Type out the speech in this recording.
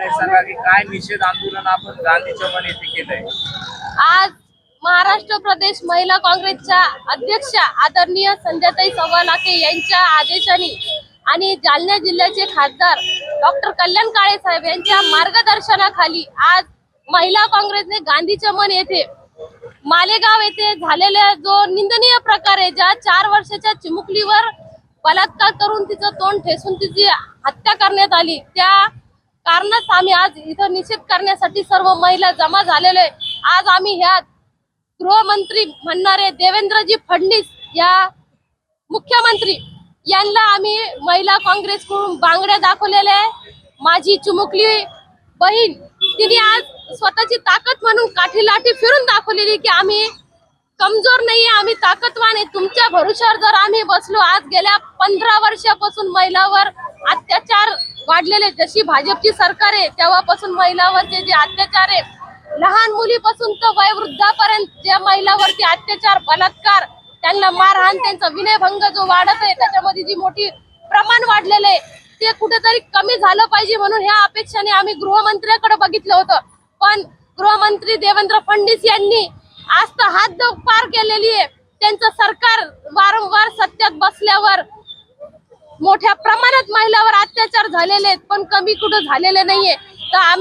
मला सांगा की काय निषेध आंदोलन आपण गांधी चौकात येथे केलंय? आज महाराष्ट्र प्रदेश महिला काँग्रेसच्या अध्यक्षा आदरणीय संध्याताई सवालाके यांच्या आदेशाने आणि जालना जिल्ह्याचे खासदार डॉक्टर कल्याण काळे साहेब यांच्या मार्गदर्शनाखाली आज महिला काँग्रेसने गांधी चमन येथे मालेगाव येथे झालेल्या जो निंदनीय प्रकार आहे ज्या चार वर्षाच्या चिमुकलीवर बलात्कार करून तिचं तोंड ठेसून तिची हत्या करण्यात आली त्या कारणच आम्ही आज इथं निषेध करण्यासाठी सर्व महिला जमा झालेलो आहे. आज आम्ही ह्या गृहमंत्री म्हणणारे देवेंद्रजी फडणवीस या मुख्यमंत्री यांना आम्ही महिला काँग्रेसकडून बांगड्या दाखवलेल्या आहे. माझी चुमुकली बहीण तिने आज स्वतःची ताकद म्हणून काठी लाठी फिरून दाखवलेली की आम्ही कमजोर नाहीये आम्ही ताकदवान आहे. तुमच्या भरोशावर जर आम्ही बसलो आज गेल्या पंधरा वर्षापासून महिलावर अत्याचार वाढलेले जशी भाजपची सरकार आहे तेव्हापासून महिलावरचे जे अत्याचार आहे लहान मुलीपासून तर वयोवृद्धापर्यंत ज्या महिलावरती अत्याचार बलात्कार त्यांना मारहाण त्यांचा विनयभंग जो वाढत आहे त्याच्यामध्ये जी मोठी प्रमाण वाढलेलं आहे ते कुठेतरी कमी झालं पाहिजे म्हणून ह्या अपेक्षाने आम्ही गृहमंत्र्याकडे बघितलं होतं. पण गृहमंत्री देवेंद्र फडणवीस यांनी आज तर हात पार केलेली आहे. त्यांचं सरकार वारंवार सत्यात बसल्यावर मोठ्या प्रमाणात महिलावर अत्याचार झालेले आहेत पण कमी कुठं झालेले नाहीये. तर